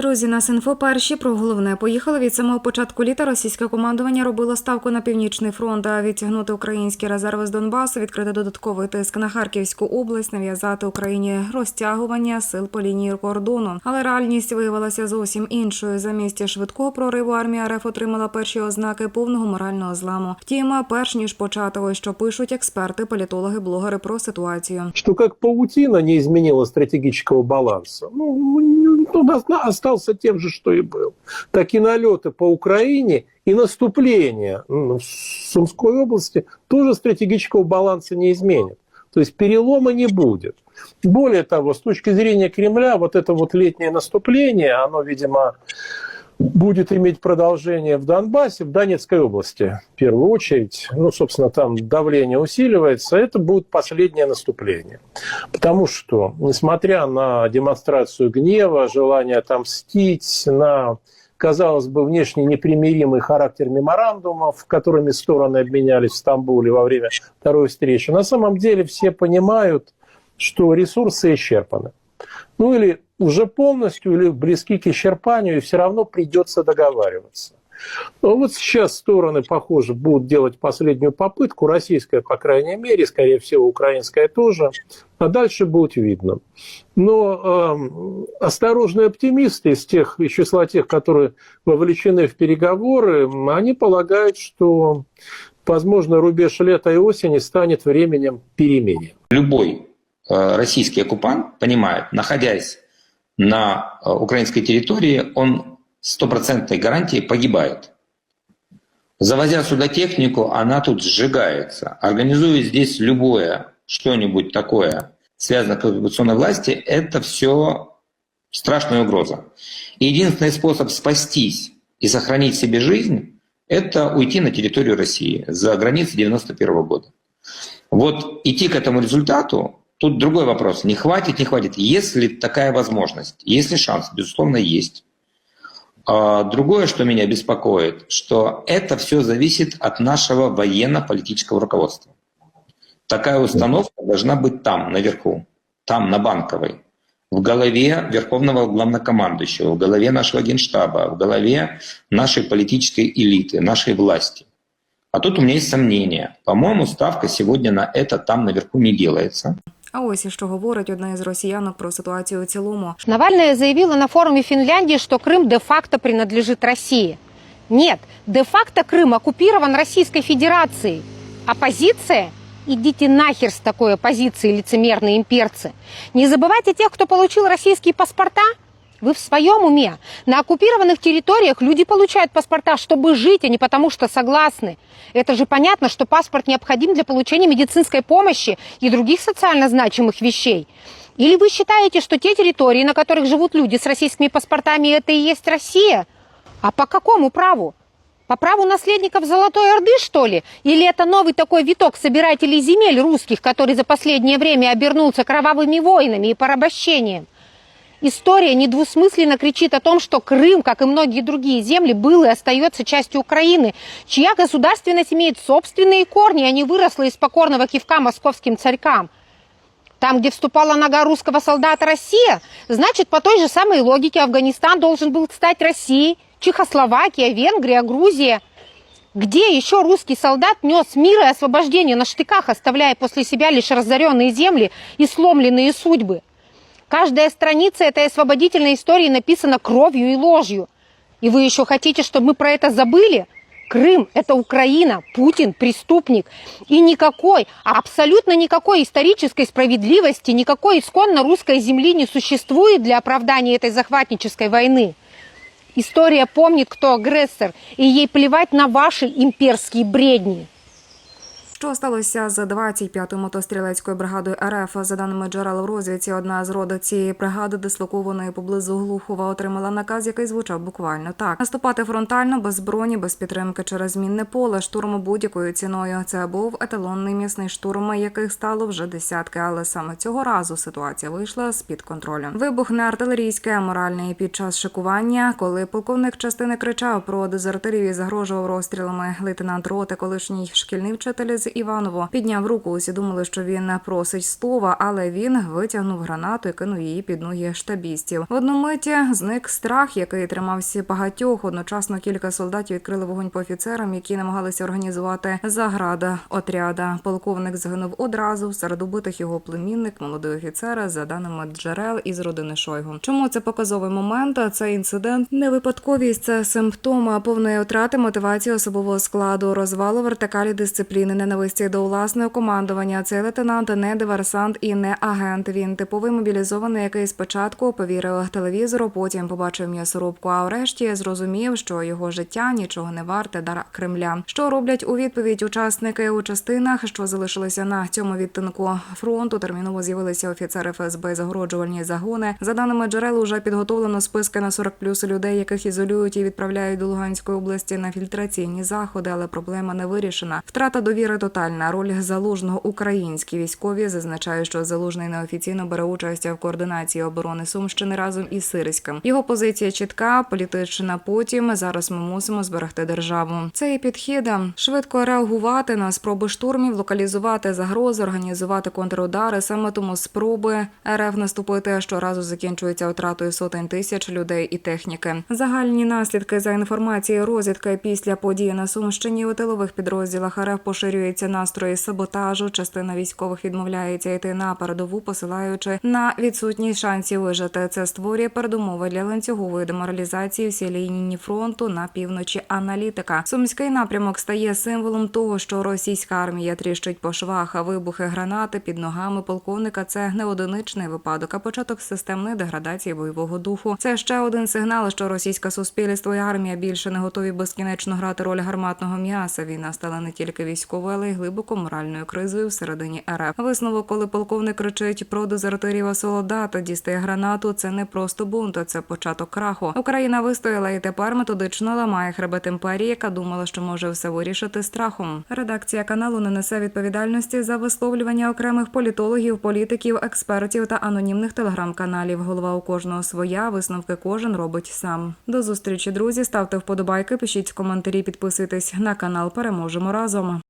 Друзі, нас інфо перші про головне поїхали від самого початку літа. Російське командування робило ставку на північний фронт, а відтягнути українські резерви з Донбасу, відкрити додатковий тиск на Харківську область, нав'язати Україні розтягування сил по лінії кордону. Але реальність виявилася зовсім іншою. Замість швидкого прориву армія РФ отримала перші ознаки повного морального зламу. Втім, перш ніж почати, що пишуть експерти, політологи, блогери про ситуацію. что как паутина не изменила стратегического баланса, ну, на- остался тем же, что и был. Так и налеты по Украине и наступление в Сумской области тоже стратегического баланса не изменит. То есть перелома не будет. Более того, с точки зрения Кремля, вот это вот летнее наступление, оно, видимо, будет иметь продолжение в Донбассе, в Донецкой области, в первую очередь. Ну, собственно, там давление усиливается. Это будет последнее наступление. Потому что, несмотря на демонстрацию гнева, желание отомстить, на, казалось бы, внешне непримиримый характер меморандумов, которыми стороны обменялись в Стамбуле во время второй встречи, на самом деле все понимают, что ресурсы исчерпаны. Ну или уже полностью, или близки к исчерпанию, и все равно придется договариваться. Но вот сейчас стороны, похоже, будут делать последнюю попытку, российская, по крайней мере, скорее всего, украинская тоже, а дальше будет видно. Но эм, осторожные оптимисты из тех, из числа тех, которые вовлечены в переговоры, они полагают, что, возможно, рубеж лета и осени станет временем перемирия. любой э, российский оккупант понимает, находясь на э, украинской территории, он стопроцентной гарантией погибает. Завозя сюда технику, она тут сжигается. Организуя здесь любое что-нибудь такое, связанное с оккупационной власти, это все страшная угроза. И единственный способ спастись и сохранить себе жизнь, это уйти на территорию России за границы 91 года. Вот идти к этому результату, тут другой вопрос. Не хватит, не хватит. Есть ли такая возможность? Есть ли шанс? Безусловно, есть. А Другое, что меня беспокоит, что это все зависит от нашего военно-политического руководства. Такая установка должна быть там, наверху, там, на Банковой, в голове Верховного Главнокомандующего, в голове нашего Генштаба, в голове нашей политической элиты, нашей власти. А тут у меня есть сомнения. По-моему, ставка сегодня на это там наверху не делается. А ось і що говорить одна із росіянок про ситуацію у цілому. Навальная заявила на форуме Финляндии, что Крым де-факто принадлежит России. Нет, де-факто Крым оккупирован Российской Федерацией. Оппозиция? Идите нахер с такой оппозицией, лицемерные имперцы. Не забывайте тех, кто получил российские паспорта. Вы в своем уме? На оккупированных территориях люди получают паспорта, чтобы жить, а не потому что согласны. Это же понятно, что паспорт необходим для получения медицинской помощи и других социально значимых вещей. Или вы считаете, что те территории, на которых живут люди с российскими паспортами, это и есть Россия? А по какому праву? По праву наследников Золотой Орды, что ли? Или это новый такой виток собирателей земель русских, который за последнее время обернулся кровавыми войнами и порабощением? История недвусмысленно кричит о том, что Крым, как и многие другие земли, был и остается частью Украины, чья государственность имеет собственные корни, а не выросла из покорного кивка московским царькам. Там, где вступала нога русского солдата Россия, значит, по той же самой логике Афганистан должен был стать Россией, Чехословакия, Венгрия, Грузия. Где еще русский солдат нес мир и освобождение на штыках, оставляя после себя лишь разоренные земли и сломленные судьбы? Каждая страница этой освободительной истории написана кровью и ложью. И вы еще хотите, чтобы мы про это забыли? Крым – это Украина, Путин – преступник. И никакой, абсолютно никакой исторической справедливости, никакой исконно русской земли не существует для оправдания этой захватнической войны. История помнит, кто агрессор, и ей плевать на ваши имперские бредни. Що сталося з 25-ю мотострілецькою бригадою РФ? За даними джерел в розвідці, одна з роду цієї бригади, дислокованої поблизу Глухова, отримала наказ, який звучав буквально так: наступати фронтально, без броні, без підтримки через мінне поле, штурму будь-якою ціною. Це був еталонний місний штурм, яких стало вже десятки. Але саме цього разу ситуація вийшла з під контролю. Вибух не артилерійський, а моральний під час шикування, коли полковник частини кричав про дезертирів і загрожував розстрілами. Лейтенант роти, колишній шкільний вчитель з Іванову. Підняв руку. Усі думали, що він просить слова, але він витягнув гранату і кинув її під ноги штабістів. В одну миті зник страх, який тримався багатьох. Одночасно кілька солдатів відкрили вогонь по офіцерам, які намагалися організувати заграда отряда. Полковник загинув одразу. Серед убитих його племінник, молодий офіцер, за даними джерел із родини Шойгу. Чому це показовий момент? Цей інцидент не випадковість, це симптом повної втрати мотивації особового складу, розвалу вертикалі дисципліни, ненависті до власного командування. Цей лейтенант не диверсант і не агент. Він типовий мобілізований, який спочатку повірив телевізору, потім побачив м'ясорубку. А врешті зрозумів, що його життя нічого не варте дар Кремля. Що роблять у відповідь учасники у частинах, що залишилися на цьому відтинку фронту. Терміново з'явилися офіцери ФСБ, загороджувальні загони. За даними джерел, уже підготовлено списки на 40 плюс людей, яких ізолюють і відправляють до Луганської області на фільтраційні заходи, але проблема не вирішена. Втрата довіри тотальна. Роль залужного українські військові зазначають, що залужний неофіційно бере участь в координації оборони Сумщини разом із Сирським. Його позиція чітка, політична. Потім зараз ми мусимо зберегти державу. Це і підхід швидко реагувати на спроби штурмів, локалізувати загрози, організувати контрудари. Саме тому спроби РФ наступити щоразу закінчуються втратою сотень тисяч людей і техніки. Загальні наслідки за інформацією розвідки після події на Сумщині у тилових підрозділах РФ поширюються настрої саботажу. Частина військових відмовляється йти на передову, посилаючи на відсутність шансів вижити. Це створює передумови для ланцюгової деморалізації всі лінії фронту на півночі. Аналітика сумський напрямок стає символом того, що російська армія тріщить по швах, вибухи гранати під ногами полковника це не одиничний випадок, а початок системної деградації бойового духу. Це ще один сигнал, що російське суспільство і армія більше не готові безкінечно грати роль гарматного м'яса. Війна стала не тільки військовою, але й глибоко моральною кризою всередині РФ. Висновок, коли полковник кричить про дезертирів а солдат, дістає гранату. Це не просто бунт, це початок краху. Україна вистояла і тепер методично ламає хребет імперії, яка думала, що може все вирішити страхом. Редакція каналу не несе відповідальності за висловлювання окремих політологів, політиків, експертів та анонімних телеграм-каналів. Голова у кожного своя висновки кожен робить сам. До зустрічі, друзі. Ставте вподобайки, пишіть коментарі, підписуйтесь на канал. Переможемо разом.